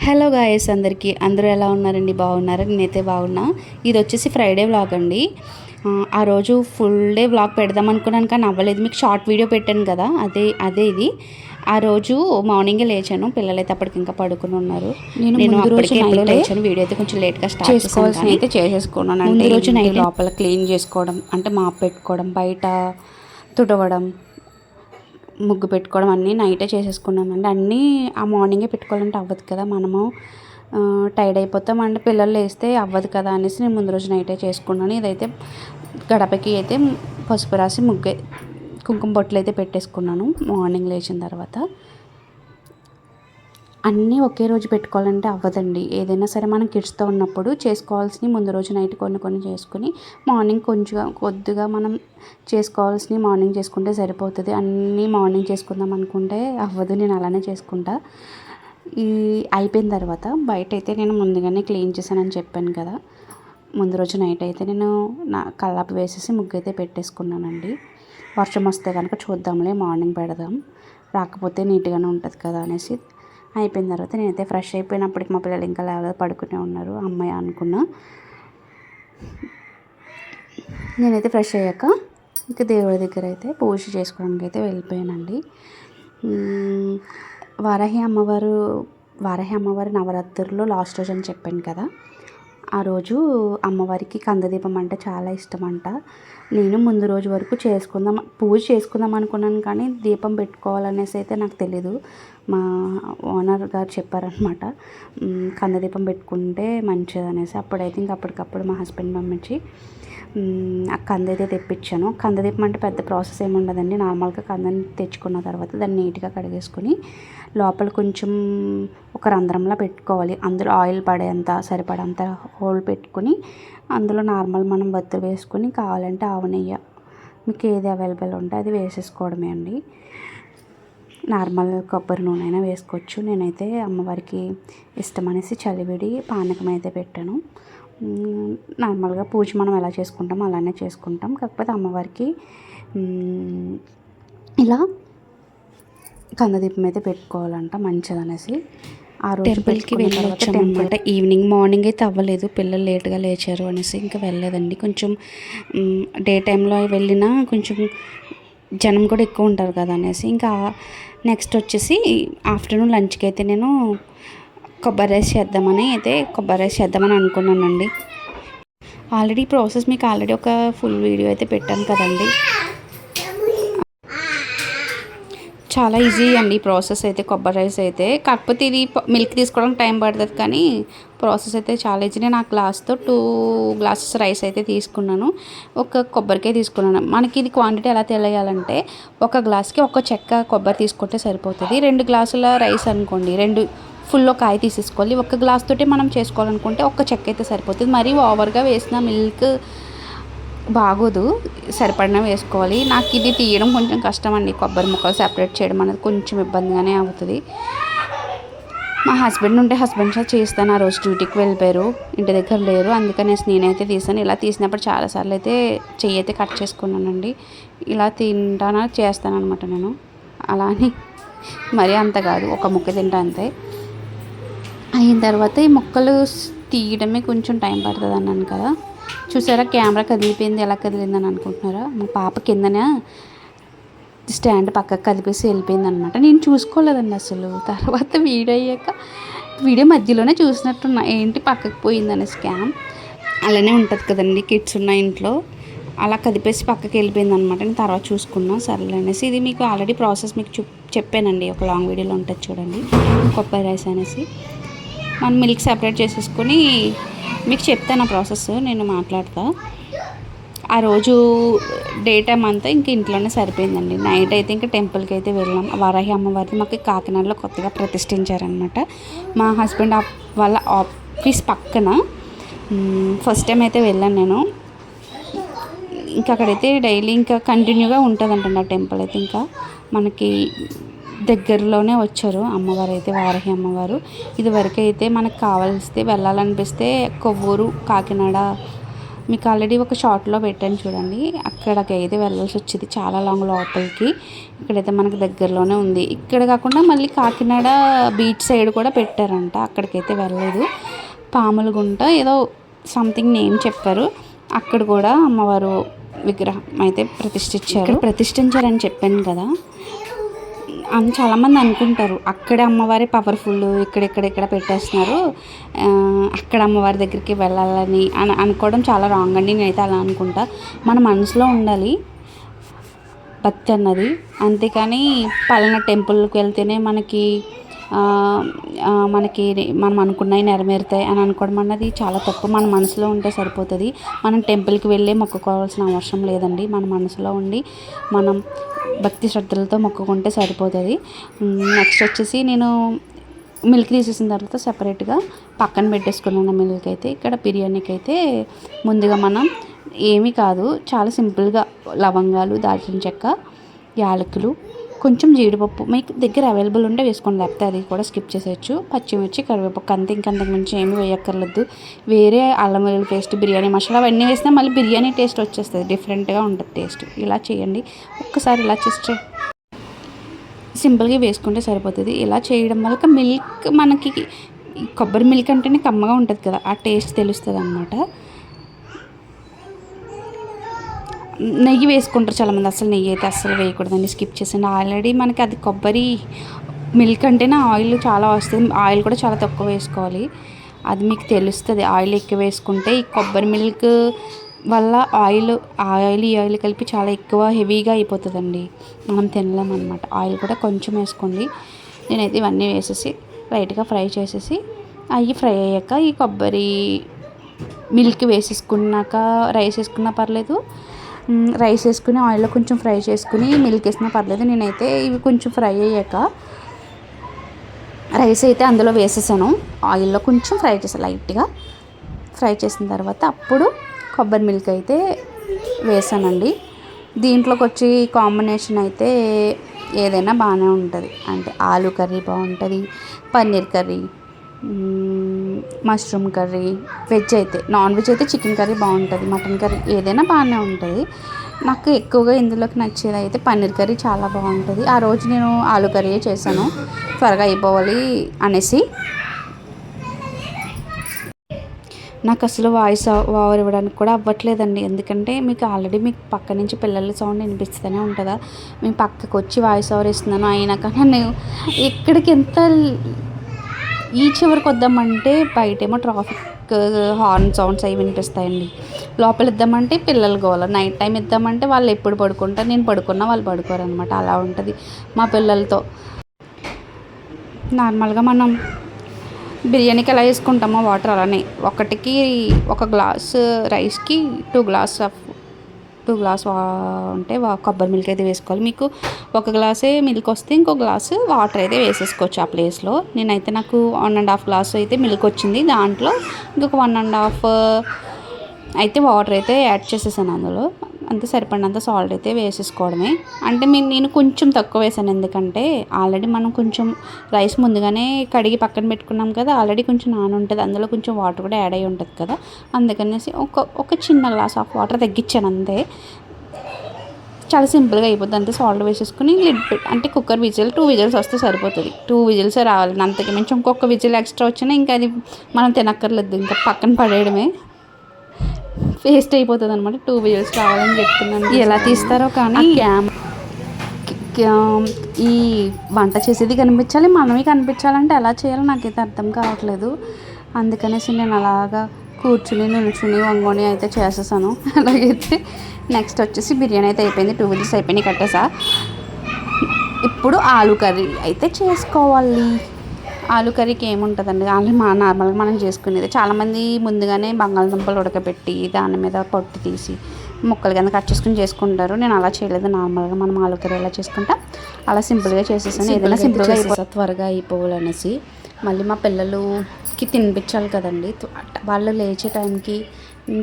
Hello guys అందరికీ అందరూ ఎలా ఉన్నారండి? బాగున్నారా? నేనైతే బాగున్నా. ఇది వచ్చేసి ఫ్రైడే వ్లాగ్ అండి. ఆ, రోజు ఫుల్ డే వ్లాగ్ పెడదాం అనుకున్నాను కానీ అవ్వలేదు. మీకు షార్ట్ వీడియో పెట్టాను కదా అదే అదే ఇది. ఆ రోజు మార్నింగే లేచాను. పిల్లలైతే అప్పటికి ఇంకా పడుకుని ఉన్నారు. నేను అప్పటికే ఎప్పుడో లేచాను. వీడియో అయితే కొంచెం లేట్గా స్టార్ట్ చేసుకోవాల్సిన చేసుకోవాల్సి అయితే చేసేసుకున్నాను అంటే రోజు నైట్ లోపల క్లీన్ చేసుకోవడం అంటే మాప్ పెట్టుకోవడం బయట తుడవడం ముగ్గు పెట్టుకోవడం అన్నీ నైటే చేసేసుకున్నామండి. అన్నీ ఆ మార్నింగే పెట్టుకోవాలంటే అవ్వదు కదా. మనము టైర్డ్ అయిపోతాం. అంటే పిల్లలు వేస్తే అవ్వదు కదా అనేసి నేను ముందు రోజు నైటే చేసుకున్నాను. ఇదైతే గడపకి అయితే పసుపు రాసి ముగ్గు కుంకుమ బొట్లు అయితే పెట్టేసుకున్నాను మార్నింగ్ లేచిన తర్వాత. అన్నీ ఒకే రోజు పెట్టుకోవాలంటే అవ్వదండి. ఏదైనా సరే మనం కిడ్స్తో ఉన్నప్పుడు చేసుకోవాల్సినవి ముందు రోజు నైట్ కొన్ని కొన్ని చేసుకుని మార్నింగ్ కొంచెం కొద్దిగా మనం చేసుకోవాల్సినవి మార్నింగ్ చేసుకుంటే సరిపోతుంది. అన్నీ మార్నింగ్ చేసుకుందాం అనుకుంటే అవ్వదు. నేను అలానే చేసుకుంటా. ఈ అయిపోయిన తర్వాత బయట అయితే నేను ముందుగానే క్లీన్ చేశానని చెప్పాను కదా. ముందు రోజు నైట్ అయితే నేను నా కల్లాపు వేసేసి ముగ్గు అయితే పెట్టేసుకున్నానండి. వర్షం వస్తే కనుక చూద్దాంలే మార్నింగ్ పెడదాం. రాకపోతే నీట్గానే ఉంటుంది కదా అనేసి అయిపోయిన తర్వాత నేనైతే ఫ్రెష్ అయిపోయినప్పటికి మా పిల్లలు ఇంకా లేవలేదు పడుకునే ఉన్నారు అమ్మాయి అనుకున్నా. నేనైతే ఫ్రెష్ అయ్యాక ఇంకా దేవుడి దగ్గర అయితే పూజ చేసుకోవడానికి అయితే వెళ్ళిపోయానండి. వారాహి అమ్మవారు వారాహి అమ్మవారి నవరాత్రుల్లో లాస్ట్ రోజు అని చెప్పాను కదా ఆ రోజు అమ్మవారికి కందదీపం అంటే చాలా ఇష్టం అంట నేను ముందు రోజు వరకు చేసుకుందాం పూజ చేసుకుందాం అనుకున్నాను కానీ దీపం పెట్టుకోవాలనేసి అయితే నాకు తెలీదు. మా ఓనర్ గారు చెప్పారనమాట కందదీపం పెట్టుకుంటే మంచిది అనేసి అప్పుడైతే ఇంక అప్పటికప్పుడు మా హస్బెండ్ పంపించి ఆ కంది అయితే తెప్పించాను. కందదీపం అంటే పెద్ద ప్రాసెస్ ఏమి ఉండదండి. నార్మల్గా కందని తెచ్చుకున్న తర్వాత దాన్ని నీట్గా కడిగేసుకొని లోపల కొంచెం ఒక రంధ్రంలా పెట్టుకోవాలి. అందులో ఆయిల్ పడేంత సరిపడంత హోల్ పెట్టుకుని అందులో నార్మల్ మనం బత్తులు వేసుకొని కావాలంటే ఆవు నెయ్యి మీకు ఏది అవైలబుల్ ఉంటే అది వేసేసుకోవడమే అండి. నార్మల్ కొబ్బరి నూనె అయినా వేసుకోవచ్చు. నేనైతే అమ్మవారికి ఇష్టం అనేసి చలివిడి పానకం అయితే పెట్టాను. నార్మల్గా పూజ మనం ఎలా చేసుకుంటామో అలానే చేసుకుంటాం. కాకపోతే అమ్మవారికి మ్మ్, ఇలా కందదీపం అయితే పెట్టుకోవాలంట మంచిదనేసి. ఆ రోజు టెంపుల్కి వెళ్ళొచ్చాం అనమాట ఈవినింగ్ మార్నింగ్ అయితే అవ్వలేదు. పిల్లలు లేట్గా లేచారు అనేసి ఇంకా వెళ్ళలేదండి. కొంచెం డే టైంలో వెళ్ళినా కొంచెం జనం కూడా ఎక్కువ ఉంటారు కదా అనేసి. ఇంకా నెక్స్ట్ వచ్చేసి ఆఫ్టర్నూన్ లంచ్కి అయితే నేను కొబ్బరి రైస్ చేద్దామని అయితే కొబ్బరి రైస్ చేద్దామని అనుకున్నానండి. ఆల్రెడీ ప్రాసెస్ మీకు ఆల్రెడీ ఒక ఫుల్ వీడియో అయితే పెట్టాను కదండి. చాలా ఈజీ అండి ప్రాసెస్ అయితే కొబ్బరి రైస్ అయితే. కాకపోతే ఇది మిల్క్ తీసుకోవడానికి టైం పడుతుంది కానీ ప్రాసెస్ అయితే చాలా ఈజీ. నేను ఆ గ్లాస్తో టూ గ్లాసెస్ రైస్ అయితే తీసుకున్నాను. ఒక కొబ్బరికాయ తీసుకున్నాను. మనకి ఇది క్వాంటిటీ ఎలా తెలియాలంటే ఒక గ్లాస్కి ఒక చెక్క కొబ్బరి తీసుకుంటే సరిపోతుంది. రెండు గ్లాసుల రైస్ అనుకోండి రెండు ఫుల్లో కాయ తీసేసుకోవాలి. ఒక గ్లాస్ తోటి మనం చేసుకోవాలనుకుంటే ఒక చెక్క అయితే సరిపోతుంది. మరీ ఓవర్గా వేసిన మిల్క్ బాగోదు సరిపడిన వేసుకోవాలి. నాకు ఇది తీయడం కొంచెం కష్టం అండి కొబ్బరి ముక్కలు సెపరేట్ చేయడం అనేది కొంచెం ఇబ్బందిగానే అవుతుంది. మా హస్బెండ్ ఉంటే హస్బెండ్ సార్ చేస్తాను. ఆ రోజు డ్యూటీకి వెళ్ళిపోయారు. ఇంటి దగ్గర లేరు. అందుకని నేనైతే తీసాను. ఇలా తీసినప్పుడు చాలాసార్లు అయితే చెయ్యి అయితే కట్ చేసుకున్నానండి. ఇలా తింటానా చేస్తాను అనమాట నేను. అలా అని మరీ అంత కాదు. ఒక ముక్క తింటా అంతే. అయిన తర్వాత ఈ ముక్కలు తీయడమే కొంచెం టైం పడుతుంది అన్నాను కదా. చూసారా? కెమెరా కదిలిపోయింది. ఎలా కదిలిందని అనుకుంటున్నారా? మా పాప కిందనే స్టాండ్ పక్కకు కదిపేసి వెళ్ళిపోయింది అనమాట నేను చూసుకోలేదండి అసలు. తర్వాత వీడియో అయ్యాక వీడియో మధ్యలోనే చూసినట్టున్నా. ఏంటి పక్కకు పోయిందని స్కామ్. అలానే ఉంటుంది కదండి కిడ్స్ ఉన్న ఇంట్లో. అలా కదిపేసి పక్కకి వెళ్ళిపోయింది అనమాట నేను తర్వాత చూసుకున్నా సర్లే అనేసి. ఇది మీకు ఆల్రెడీ ప్రాసెస్ మీకు చూ చెప్పానండి. ఒక లాంగ్ వీడియోలో ఉంటుంది చూడండి. కొబ్బరి రైస్ అనేసి. మనం మిల్క్ సెపరేట్ చేసేసుకొని మీకు చెప్తాను ఆ ప్రాసెస్. నేను మాట్లాడతా. ఆ రోజు డే టైం అంతా ఇంక ఇంట్లోనే సరిపోయిందండి. నైట్ అయితే ఇంకా టెంపుల్కి అయితే వెళ్ళాం. వారాహి అమ్మవారిని మాకు కాకినాడలో కొత్తగా ప్రతిష్ఠించారనమాట మా హస్బెండ్ వాళ్ళ ఆఫీస్ పక్కన ఫస్ట్ టైం అయితే వెళ్ళాను నేను. ఇంకా అక్కడైతే డైలీ ఇంకా కంటిన్యూగా ఉంటుందంటండి ఆ టెంపుల్ అయితే ఇంకా. మనకి దగ్గరలోనే వచ్చారు అమ్మవారు అయితే వారహి అమ్మవారు. ఇదివరకు అయితే మనకు కావాల్సితే వెళ్ళాలనిపిస్తే కొవ్వూరు కాకినాడ మీకు ఆల్రెడీ ఒక షార్ట్లో పెట్టాను చూడండి. అక్కడికి అయితే వెళ్ళాల్సి వచ్చేది. చాలా లాంగ్ లోపలికి. ఇక్కడైతే మనకు దగ్గరలోనే ఉంది. ఇక్కడ కాకుండా మళ్ళీ కాకినాడ బీచ్ సైడ్ కూడా పెట్టారంట. అక్కడికైతే వెళ్ళలేదు. పాములగుంట ఏదో సంథింగ్ నేమ్ చెప్పారు. అక్కడ కూడా అమ్మవారు విగ్రహం అయితే ప్రతిష్ఠించారు. ప్రతిష్ఠించారని చెప్పాను కదా. అని చాలామంది అనుకుంటారు అక్కడ అమ్మవారి పవర్ఫుల్ ఇక్కడెక్కడెక్కడ ఇక్కడ పెట్టేస్తున్నారు అక్కడ అమ్మవారి దగ్గరికి వెళ్ళాలని అని అనుకోవడం చాలా రాంగ్ అండి. నేనైతే అలా అనుకుంటా. మన మనసులో ఉండాలి భక్తి అన్నది. అంతేకాని పలానా టెంపుల్కి వెళ్తేనే మనకి మనకి మనం అనుకున్నవి నెరవేరుతాయి అని అనుకోవడం అన్నది చాలా తప్పు. మన మనసులో ఉంటే సరిపోతుంది. మనం టెంపుల్కి వెళ్ళి మొక్కుకోవాల్సిన అవసరం లేదండి. మన మనసులో ఉండి మనం భక్తి శ్రద్ధలతో మొక్కుకుంటే సరిపోతుంది. నెక్స్ట్ వచ్చేసి నేను మిల్క్ తీసేసిన తర్వాత సపరేట్గా పక్కన పెట్టేసుకున్నాను మిల్క్ అయితే. ఇక్కడ బిర్యానీకి అయితే ముందుగా మనం ఏమీ కాదు చాలా సింపుల్గా లవంగాలు దాల్చిన చెక్క యాలకులు కొంచెం జీడిపప్పు మీకు దగ్గర అవైలబుల్ ఉంటే వేసుకోండి. లేకపోతే అది కూడా స్కిప్ చేసేయచ్చు. పచ్చిమిర్చి కరివేపప్పు అంతే. ఇంకంతకు మించి ఏమి వేయక్కర్లేదు. వేరే అల్లం వెల్లుల్లి పేస్ట్ బిర్యానీ మసాలా అవన్నీ వేసినా మళ్ళీ బిర్యానీ టేస్ట్ వచ్చేస్తుంది. డిఫరెంట్గా ఉంటుంది టేస్ట్. ఇలా చేయండి. ఒక్కసారి ఇలా చేస్తే సింపుల్గా వేసుకుంటే సరిపోతుంది. ఇలా చేయడం వల్ల మిల్క్ మనకి కొబ్బరి మిల్క్ అంటేనే కమ్మగా ఉంటుంది కదా. ఆ టేస్ట్ తెలుస్తుంది అనమాట నెయ్యి వేసుకుంటారు చాలామంది. అసలు నెయ్యి అయితే అస్సలు వేయకూడదండి. స్కిప్ చేసండి ఆల్రెడీ మనకి అది కొబ్బరి మిల్క్ అంటేనే ఆయిల్ చాలా వస్తుంది. ఆయిల్ కూడా చాలా తక్కువ వేసుకోవాలి. అది మీకు తెలుస్తుంది. ఆయిల్ ఎక్కువ వేసుకుంటే ఈ కొబ్బరి మిల్క్ వల్ల ఆయిల్ ఆయిల్ ఈ ఆయిల్ కలిపి చాలా ఎక్కువ హెవీగా అయిపోతుందండి. మనం తినలేం అనమాట ఆయిల్ కూడా కొంచెం వేసుకోండి. నేనైతే ఇవన్నీ వేసేసి లైట్గా ఫ్రై చేసేసి అవి ఫ్రై అయ్యాక ఈ కొబ్బరి మిల్క్ వేసేసుకున్నాక రైస్ వేసుకున్నా పర్లేదు. రైస్ వేసుకుని ఆయిల్లో కొంచెం ఫ్రై చేసుకుని మిల్క్ వేసినా పర్లేదు నేనైతే ఇవి కొంచెం ఫ్రై అయ్యాక రైస్ అయితే అందులో వేసేసాను. ఆయిల్లో కొంచెం ఫ్రై చేసాను లైట్గా ఫ్రై చేసిన తర్వాత అప్పుడు కొబ్బరి మిల్క్ అయితే వేసానండి. దీంట్లోకి వచ్చి కాంబినేషన్ అయితే ఏదైనా బాగానే ఉంటుంది. అంటే ఆలు కర్రీ బాగుంటుంది paneer curry mushroom curry veg అయితే నాన్ వెజ్ అయితే చికెన్ కర్రీ బాగుంటుంది మటన్ కర్రీ ఏదైనా బాగానే ఉంటుంది. నాకు ఎక్కువగా ఇందులోకి నచ్చేది అయితే పన్నీర్ కర్రీ చాలా బాగుంటుంది. ఆ రోజు నేను ఆలు కర్రీ చేశాను. త్వరగా అయిపోవాలి అనేసి. నాకు అసలు వాయిస్ ఓవర్ ఇవ్వడానికి కూడా అవ్వట్లేదండి. ఎందుకంటే మీకు ఆల్రెడీ మీకు పక్క నుంచి పిల్లల సౌండ్ వినిపిస్తూనే ఉంటుందా? మేము పక్కకు వచ్చి వాయిస్ ఓవర్ ఇస్తున్నాను. అయినా కానీ నేను ఎక్కడికి ఎంత ఈ చివరికి వద్దామంటే బయటేమో ట్రాఫిక్ హార్న్ సౌండ్స్ అవి వినిపిస్తాయండి. లోపల ఇద్దామంటే పిల్లలు గోల. నైట్ టైం ఇద్దామంటే వాళ్ళు ఎప్పుడు పడుకుంటారు? నేను పడుకున్నా వాళ్ళు పడుకోరు అనమాట అలా ఉంటుంది మా పిల్లలతో. నార్మల్గా మనం బిర్యానీకి ఎలా వేసుకుంటామో వాటర్ అలానే. ఒకటికి ఒక గ్లాస్ రైస్కి two glass of two glass వా అంటే కొబ్బరి మిల్క్ అయితే వేసుకోవాలి. మీకు ఒక గ్లాసే మిల్క్ వస్తే ఇంకో గ్లాసు వాటర్ అయితే వేసేసుకోవచ్చు ఆ ప్లేస్లో. నేనైతే నాకు వన్ అండ్ హాఫ్ గ్లాస్ అయితే మిల్క్ వచ్చింది. దాంట్లో ఇంకొక వన్ అండ్ హాఫ్ అయితే వాటర్ అయితే యాడ్ చేసేసాను అందులో. అంతే సరిపడినంత సాల్ట్ అయితే వేసేసుకోవడమే. అంటే మీ నేను కొంచెం తక్కువ వేసాను ఎందుకంటే ఆల్రెడీ మనం కొంచెం రైస్ ముందుగానే కడిగి పక్కన పెట్టుకున్నాం కదా ఆల్రెడీ కొంచెం నాన ఉంటుంది అందులో కొంచెం వాటర్ కూడా యాడ్ అయి ఉంటుంది కదా. అందుకనేసి ఒక ఒక చిన్న గ్లాస్ ఆఫ్ వాటర్ తగ్గించాను అంతే. చాలా సింపుల్గా అయిపోతుంది అంతే సాల్ట్ వేసేసుకుని లిడ్ పెట్టి అంటే కుక్కర్ విజిల్ టూ విజిల్స్ వస్తే సరిపోతుంది. టూ విజిల్స్ రావాలి. అంతకు మించి ఇంకొక విజిల్ ఎక్స్ట్రా వచ్చినా ఇంకా అది మనం తినక్కర్లేదు. ఇంకా పక్కన పడేయడమే. వేస్ట్ అయిపోతుంది అనమాట టూ విజిల్స్ రావాలని చెప్తున్నాను. ఎలా తీస్తారో కానీ క్యామ్ ఈ వంట చేసేది కనిపించాలి మనమే కనిపించాలంటే ఎలా చేయాలో నాకైతే అర్థం కావట్లేదు. అందుకనేసి నేను అలాగా కూర్చుని నిల్చుని వంగొని అయితే చేసేసాను. అలాగైతే నెక్స్ట్ వచ్చేసి బిర్యానీ అయితే అయిపోయింది. టూ విజిల్స్ అయిపోయినాయి కట్టేసా. ఇప్పుడు ఆలు కర్రీ అయితే చేసుకోవాలి. ఆలు కర్రీకి ఏముంటుందండి ఆలు మా నార్మల్గా మనం చేసుకునేది. చాలామంది ముందుగానే బంగాళదుంపలు ఉడకబెట్టి దాని మీద పొట్టు తీసి ముక్కలు కింద కట్ చేసుకుని చేసుకుంటారు. నేను అలా చేయలేదు. నార్మల్గా మనం ఆలు కర్రీ ఎలా చేసుకుంటాం? అలా సింపుల్గా చేసేసాను. ఏదైనా సింపుల్గా అయిపో త్వరగా అయిపోవాలనేసి మళ్ళీ మా పిల్లలుకి తినిపించాలి కదండి. వాళ్ళు లేచే టైంకి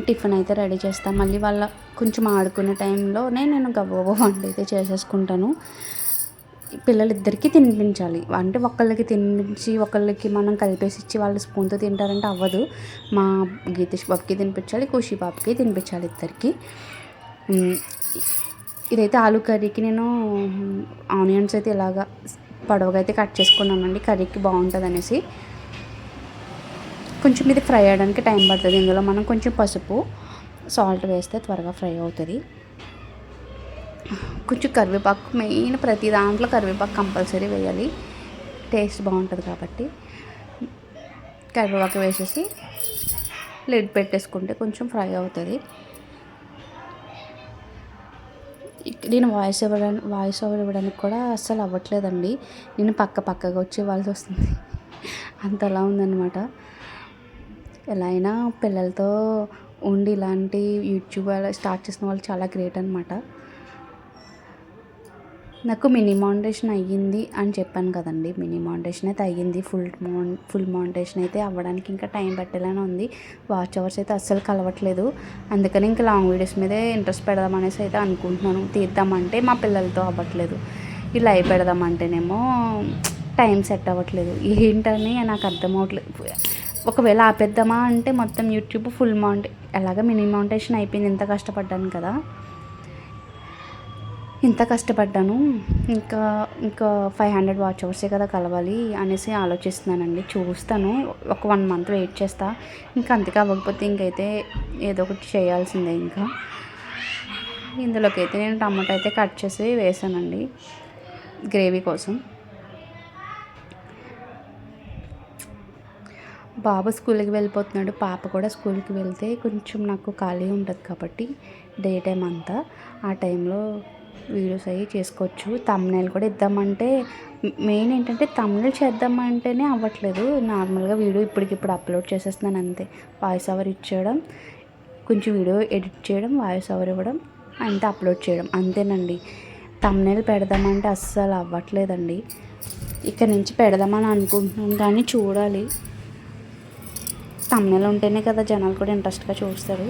టిఫిన్ అయితే రెడీ చేస్తాను మళ్ళీ వాళ్ళ కొంచెం ఆడుకునే టైంలోనే నేను గబగబా వంట అయితే చేసేసుకుంటాను. పిల్లలిద్దరికీ తినిపించాలి. అంటే ఒకళ్ళకి తినిపించి ఒకళ్ళకి మనం కలిపేసి ఇచ్చి వాళ్ళు స్పూన్తో తింటారంటే అవ్వదు. మా గీతేష్ బాబుకి తినిపించాలి ఖుషి బాబుకి తినిపించాలి ఇద్దరికి. ఇదైతే ఆలు కర్రీకి నేను ఆనియన్స్ అయితే ఇలాగా పొడవగా అయితే కట్ చేసుకున్నానండి. కర్రీకి బాగుంటుంది అనేసి కొంచెం ఇది ఫ్రై అవ్వడానికి టైం పడుతుంది. ఇందులో మనం కొంచెం పసుపు సాల్ట్ వేస్తే త్వరగా ఫ్రై అవుతుంది. కొంచెం కరివేపాకు మెయిన్ ప్రతి దాంట్లో కరివేపాకు కంపల్సరీ వేయాలి. టేస్ట్ బాగుంటుంది కాబట్టి. కరివేపాకు వేసేసి లిడ్ పెట్టేసుకుంటే కొంచెం ఫ్రై అవుతుంది. నేను వాయిస్ ఇవ్వడానికి వాయిస్ ఓవర్ ఇవ్వడానికి కూడా అస్సలు అవ్వట్లేదండి. నేను పక్క పక్కగా వచ్చి ఇవ్వాల్సి వస్తుంది అంతలా ఉందన్నమాట. ఎలా అయినా పిల్లలతో ఉండి ఇలాంటి యూట్యూబ్ స్టార్ట్ చేసిన వాళ్ళు చాలా గ్రేట్ అనమాట నాకు మినీ మౌంటేషన్ అయ్యింది అని చెప్పాను కదండి. మినీ మౌంటేషన్ అయితే అయ్యింది. ఫుల్ మౌన్ ఫుల్ మౌంటేషన్ అయితే అవ్వడానికి ఇంకా టైం పట్టేలానే ఉంది. వాచ్ అవర్స్ అయితే అస్సలు కలవట్లేదు. అందుకని ఇంకా లాంగ్ వీడియోస్ మీదే ఇంట్రెస్ట్ పెడదాం అనేసి అయితే అనుకుంటున్నాను. తీద్దామంటే మా పిల్లలతో అవ్వట్లేదు. ఇలా అయి పెడదామంటేనేమో టైం సెట్ అవ్వట్లేదు. ఏంటని నాకు అర్థం అవ్వట్లేదు ఒకవేళ ఆపేద్దామా అంటే మొత్తం యూట్యూబ్ ఫుల్ మౌంట్ ఎలాగ మినీ మౌంటేషన్ అయిపోయింది. ఇంత కష్టపడ్డాను కదా. ఇంత కష్టపడ్డాను. ఇంకా ఇంకా ఫైవ్ హండ్రెడ్ వాచ్ అవర్సే కదా కలవాలి అనేసి ఆలోచిస్తున్నానండి. చూస్తాను. ఒక వన్ మంత్ వెయిట్ చేస్తా. ఇంకా అంతగా అవ్వకపోతే ఇంకైతే ఏదో ఒకటి చేయాల్సిందే ఇంకా. ఇందులోకి అయితే నేను టమాటా అయితే కట్ చేసి వేసానండి. గ్రేవీ కోసం. బాబు స్కూల్కి వెళ్ళిపోతున్నాడు. పాప కూడా స్కూల్కి వెళ్తే కొంచెం నాకు ఖాళీ ఉంటుంది కాబట్టి డే టైం అంతా. ఆ టైంలో వీడియోస్ అవి చేసుకోవచ్చు. తమ్నైల్ కూడా ఇద్దామంటే మెయిన్ ఏంటంటే తమ్నైల్ చేద్దామంటేనే అవ్వట్లేదు. నార్మల్గా వీడియో ఇప్పటికిప్పుడు అప్లోడ్ చేసేస్తున్నాను అంతే. వాయిస్ ఓవర్ ఇచ్చేయడం కొంచెం వీడియో ఎడిట్ చేయడం వాయిస్ ఓవర్ ఇవ్వడం అంతే అప్లోడ్ చేయడం అంతేనండి. తమ్నైల్ పెడదామంటే అస్సలు అవ్వట్లేదండి. ఇక్కడ నుంచి పెడదామని అనుకుంటున్నాం కానీ చూడాలి. తమ్నైల్ ఉంటేనే కదా జనాలు కూడా ఇంట్రెస్ట్గా చూస్తారు.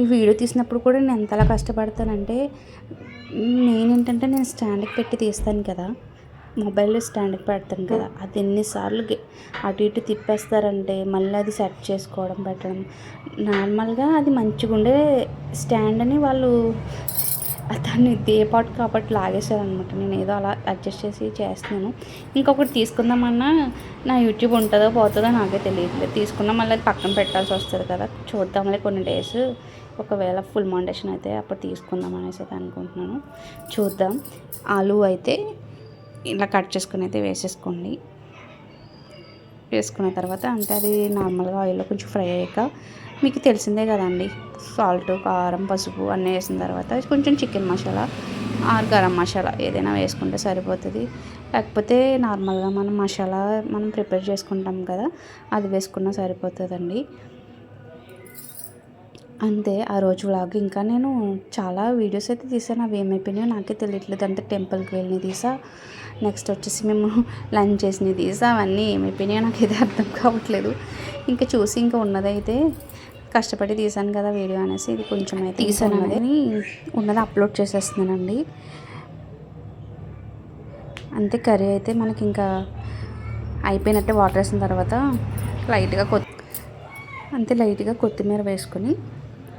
ఈ వీడియో తీసినప్పుడు కూడా నేను ఎంతలా కష్టపడతానంటే నేనేంటంటే నేను స్టాండ్కి పెట్టి తీస్తాను కదా. మొబైల్లో స్టాండ్కి పెడతాను కదా. అది ఎన్నిసార్లు అటు ఇటు తిప్పేస్తారంటే మళ్ళీ అది సెట్ చేసుకోవడం పెట్టడం. నార్మల్గా అది మంచిగా ఉండే స్టాండ్ అని వాళ్ళు దాన్ని దేపాటు కాబట్టి లాగేశారనమాట. నేను ఏదో అలా అడ్జస్ట్ చేసి చేస్తున్నాను. ఇంకొకటి తీసుకుందామన్నా నా యూట్యూబ్ ఉంటుందో పోతుందో నాకే తెలియట్లేదు. తీసుకున్నా మళ్ళీ అది పక్కన పెట్టాల్సి వస్తుంది కదా. చూద్దాంలే కొన్ని డేస్. ఒకవేళ ఫుల్ మౌండేషన్ అయితే అప్పుడు తీసుకుందాం అనేసి అయితే అనుకుంటున్నాను. చూద్దాం. ఆలు అయితే ఇలా కట్ చేసుకుని అయితే వేసేసుకోండి. వేసుకున్న తర్వాత అంటే అది నార్మల్గా ఆయిల్లో కొంచెం ఫ్రై అయ్యాక మీకు తెలిసిందే కదండి. సాల్ట్ కారం పసుపు అన్నీ వేసిన తర్వాత కొంచెం చికెన్ మసాలా ఆర్ గరం మసాలా ఏదైనా వేసుకుంటే సరిపోతుంది. లేకపోతే నార్మల్గా మనం మసాలా మనం ప్రిపేర్ చేసుకుంటాం కదా అది వేసుకున్నా సరిపోతుందండి. అంతే ఆ రోజు వ్లాగ్. ఇంకా నేను చాలా వీడియోస్ అయితే తీసాను అవి ఏమైపోయినాయో నాకే తెలియట్లేదు. అంటే టెంపుల్కి వెళ్ళిన తీసా నెక్స్ట్ వచ్చేసి మేము లంచ్ చేసినవి తీసా అవన్నీ ఏమైపోయినాయో నాకు ఇది అర్థం కావట్లేదు. ఇంకా చూసి ఇంకా ఉన్నదైతే కష్టపడి తీసాను కదా వీడియో అనేసి ఇది కొంచెం అయితే తీసాను అని ఉన్నది అప్లోడ్ చేసేస్తున్నానండి. అంతే కర్రీ అయితే మనకి ఇంకా అయిపోయినట్టే వాటర్ వేసిన తర్వాత లైట్గా కొత్త అంతే లైట్గా కొత్తిమీర వేసుకొని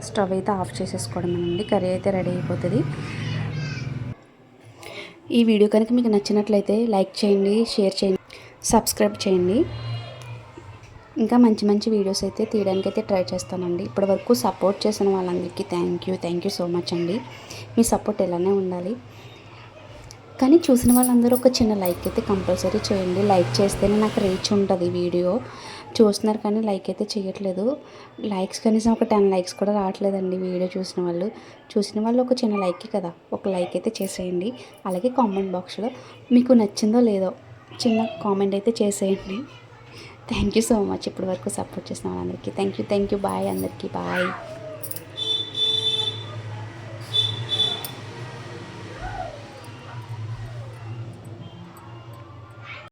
స్టవ్ అయితే ఆఫ్ చేసేసుకోవడమేనండి కర్రీ అయితే రెడీ అయిపోతుంది. ఈ వీడియో కనుక మీకు నచ్చినట్లయితే లైక్ చేయండి షేర్ చేయండి సబ్స్క్రైబ్ చేయండి. ఇంకా మంచి మంచి వీడియోస్ అయితే తీయడానికి అయితే ట్రై చేస్తానండి. ఇప్పటి వరకు సపోర్ట్ చేసిన వాళ్ళందరికీ thank you thank you so much అండి. మీ సపోర్ట్ ఇలానే ఉండాలి. కానీ చూసిన వాళ్ళందరూ ఒక చిన్న లైక్ అయితే కంపల్సరీ చేయండి. లైక్ చేస్తేనే నాకు రీచ్ ఉంటుంది వీడియో. చూస్తున్నారు కానీ లైక్ అయితే చేయట్లేదు. లైక్స్ కనీసం ఒక టెన్ లైక్స్ కూడా రావట్లేదండి వీడియో చూసిన వాళ్ళు. చూసిన వాళ్ళు ఒక చిన్న లైక్ కదా. ఒక లైక్ అయితే చేసేయండి. అలాగే కామెంట్ బాక్స్లో మీకు నచ్చిందో లేదో చిన్న కామెంట్ అయితే చేసేయండి. థ్యాంక్ యూ సో మచ్ ఇప్పటి వరకు సపోర్ట్ చేసిన వాళ్ళందరికీ. Thank you thank you bye అందరికీ. బాయ్